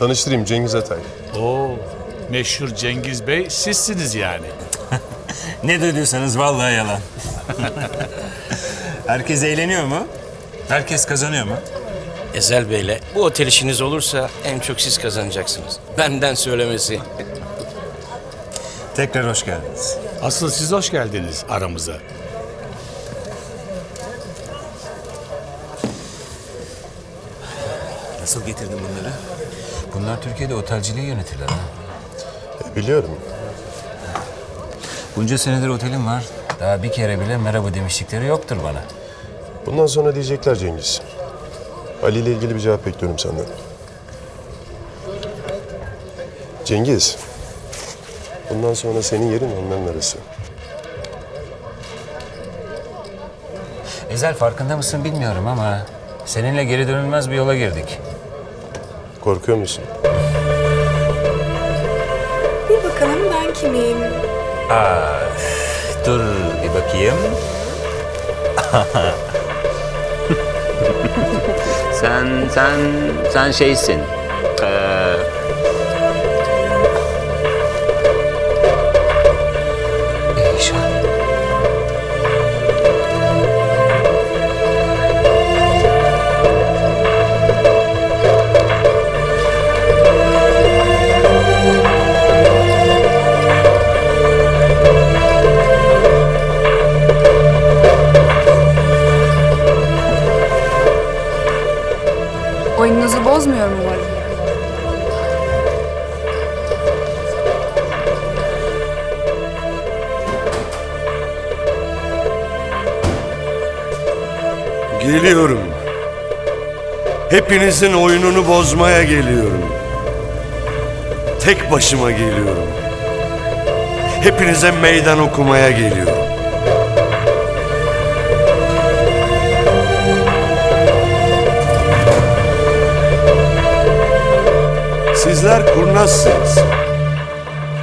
Tanıştırayım Cengiz Atay. Oo, meşhur Cengiz Bey sizsiniz yani. Ne duyduysanız vallahi yalan. Herkes eğleniyor mu? Herkes kazanıyor mu? Ezel Bey'le bu otel işiniz olursa en çok siz kazanacaksınız. Benden söylemesi. Tekrar hoş geldiniz. Asıl siz hoş geldiniz aramıza. Nasıl getirdin bunları? Bunlar Türkiye'de otelciliği yönetirler ha. E, biliyorum. Bunca senedir otelim var. Daha bir kere bile merhaba demişlikleri yoktur bana. Bundan sonra diyecekler Cengiz. Ali ile ilgili bir cevap bekliyorum senden. Cengiz. Bundan sonra senin yerin onların arası. Ezel farkında mısın bilmiyorum ama seninle geri dönülmez bir yola girdik. Korkuyor musun? Bir bakalım ben kimim? Dur bir bakayım. sen sen sen şeysin. Ee... Geliyorum. Hepinizin oyununu bozmaya geliyorum. Tek başıma geliyorum. Hepinize meydan okumaya geliyorum. Sizler kurnazsınız.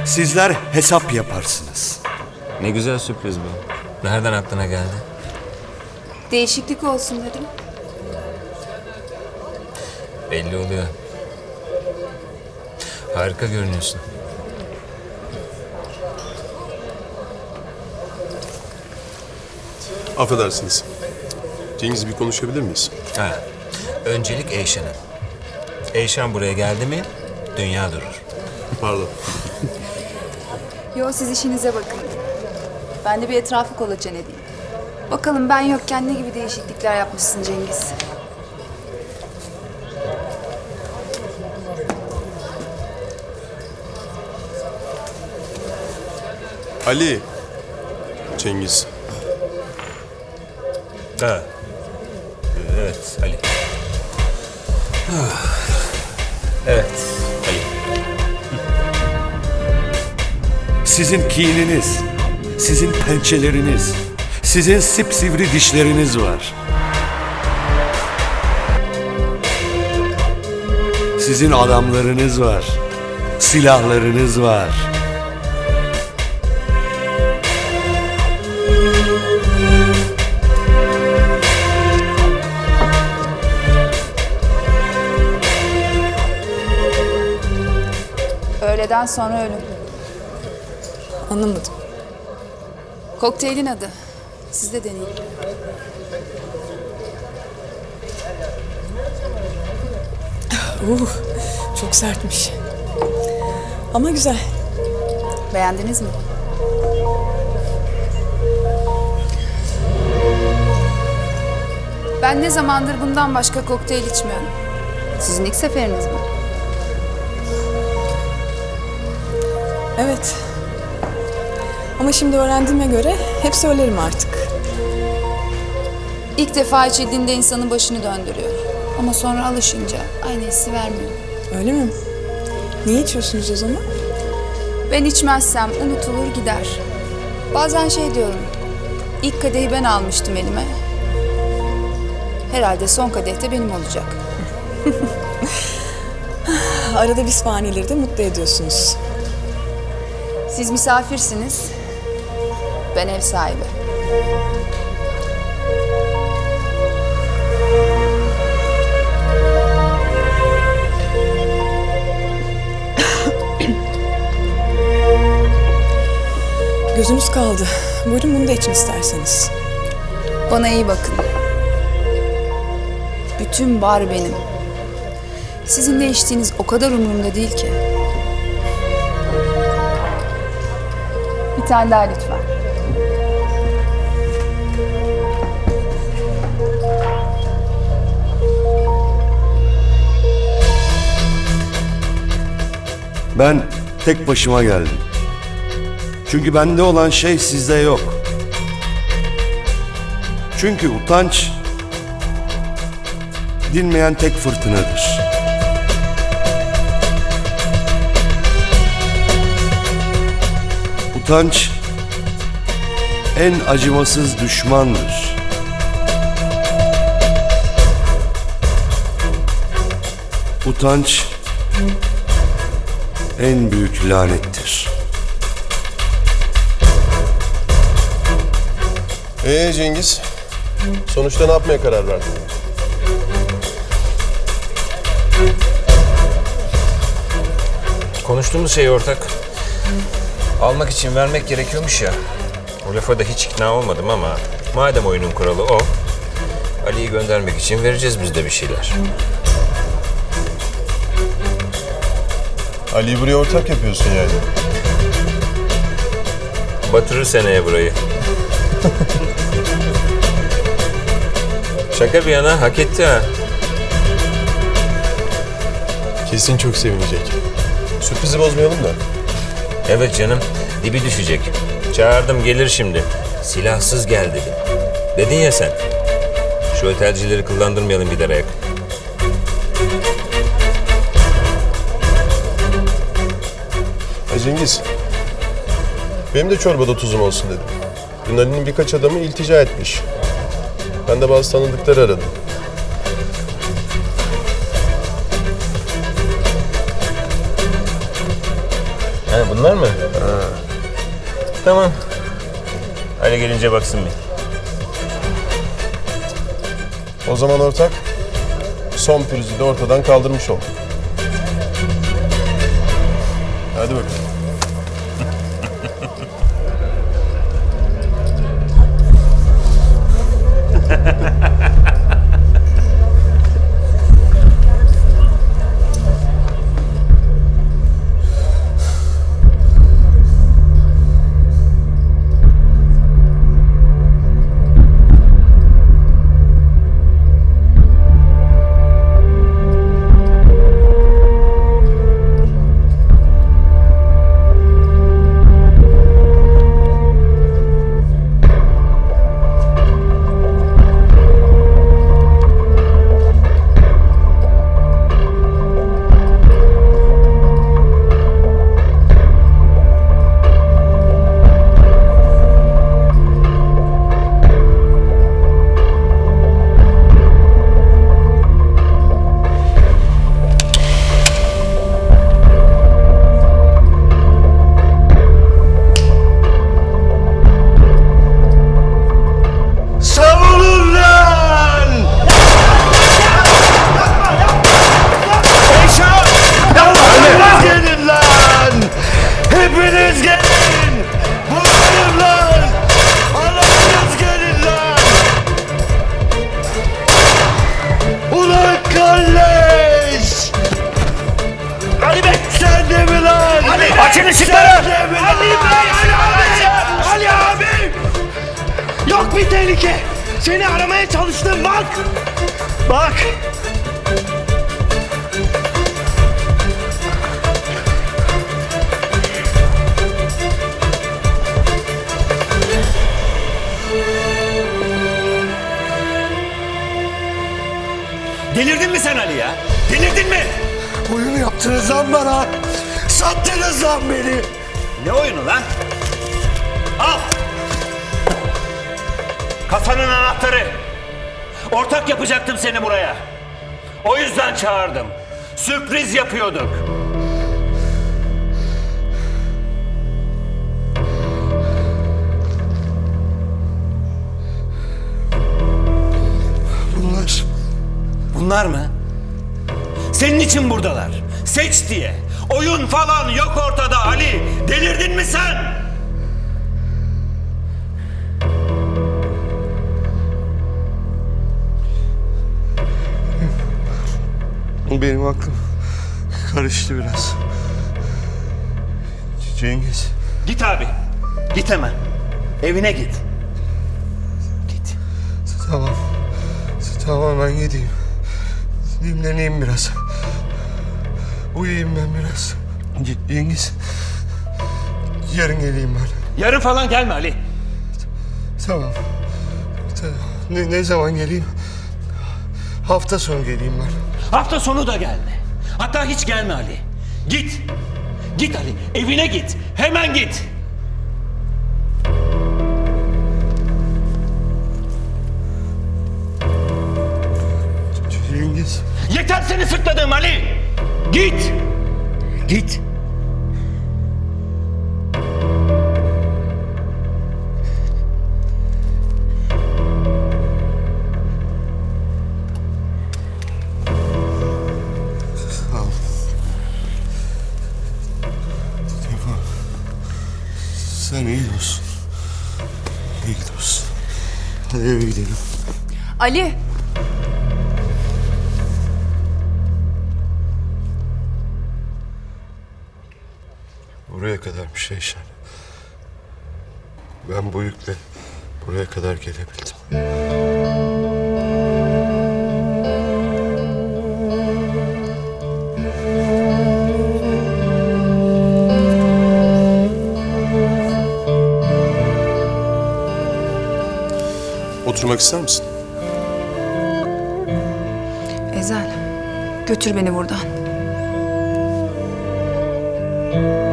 Sizler hesap yaparsınız. Ne güzel sürpriz bu. Nereden aklına geldi? Değişiklik olsun dedim. Belli oluyor. Harika görünüyorsun. Affedersiniz. Cengiz bir konuşabilir miyiz? Ha. Öncelik Eyşan'ın. Eyşan buraya geldi mi dünya durur. Pardon. Yo siz işinize bakın. Ben de bir etrafı kolaçan edeyim. Bakalım ben yokken ne gibi değişiklikler yapmışsın Cengiz. Ali. Cengiz. Ha. Evet Ali. Evet Ali. Sizin kininiz, sizin pençeleriniz, sizin sipsivri dişleriniz var. Sizin adamlarınız var, silahlarınız var. Öğleden sonra ölüm. Anlamadım. Kokteylin adı. Siz de deneyin. Uh, çok sertmiş. Ama güzel. Beğendiniz mi? Ben ne zamandır bundan başka kokteyl içmiyorum. Sizin ilk seferiniz mi? Evet. Ama şimdi öğrendiğime göre hep söylerim artık. İlk defa içildiğinde insanın başını döndürüyor. Ama sonra alışınca aynı hissi vermiyor. Öyle mi? Niye içiyorsunuz o zaman? Ben içmezsem unutulur gider. Bazen şey diyorum. İlk kadehi ben almıştım elime. Herhalde son kadeh de benim olacak. Arada biz fanileri de mutlu ediyorsunuz. Siz misafirsiniz. Ben ev sahibi. Gözünüz kaldı. Buyurun bunu da için isterseniz. Bana iyi bakın. Bütün bar benim. Sizin ne içtiğiniz o kadar umurumda değil ki. Bir tane daha lütfen. Ben tek başıma geldim. Çünkü bende olan şey sizde yok. Çünkü utanç dinmeyen tek fırtınadır. Utanç en acımasız düşmandır. Utanç en büyük lanettir. Ee Cengiz, sonuçta ne yapmaya karar verdin? Konuştuğumuz şey ortak. Almak için vermek gerekiyormuş ya. O lafa da hiç ikna olmadım ama madem oyunun kuralı o, Ali'yi göndermek için vereceğiz biz de bir şeyler. Ali'yi buraya ortak yapıyorsun yani. Batırır seneye burayı. Şaka bir yana hak etti ha. Kesin çok sevinecek. Sürprizi bozmayalım da. Evet canım, dibi düşecek. Çağırdım gelir şimdi. Silahsız gel dedim. Dedin ya sen. Şu otelcileri kullandırmayalım bir ayak. Ha Cengiz, benim de çorbada tuzum olsun dedim. Dün Ali'nin birkaç adamı iltica etmiş. Ben de bazı tanıdıkları aradım. Ha, bunlar mı? Tamam. Ali gelince baksın bir. O zaman ortak, son pürüzü de ortadan kaldırmış olduk. Hadi bakalım. Seni aramaya çalıştım bak. Bak. Delirdin mi sen Ali ya? Delirdin mi? Oyunu yaptınız lan bana. Sattınız lan beni. Ne oyunu lan? Al. Kasanın anahtarı. Ortak yapacaktım seni buraya. O yüzden çağırdım. Sürpriz yapıyorduk. Bunlar Bunlar mı? Senin için buradalar. Seç diye. Oyun falan yok ortada Ali. Delirdin mi sen? Benim aklım karıştı biraz. Cengiz. Git abi. Git hemen. Evine git. Git. Tamam. Tamam ben gideyim. Dinleneyim biraz. Uyuyayım ben biraz. C- Cengiz. Yarın geleyim ben. Yarın falan gelme Ali. Tamam. Ta- Ne, ne zaman geleyim? Hafta sonu geleyim ben. Hafta sonu da gelme. Hatta hiç gelme Ali. Git. Git Ali. Evine git. Hemen git. Cengiz. Yeter seni sırtladığım Ali. Git. Git. Sen iyi olsun. İyi olsun. Hadi eve gidelim. Ali. Buraya kadar bir şey Eyşan. Ben bu yükle buraya kadar gelebildim. Oturmak ister misin? Ezel. Götür beni buradan.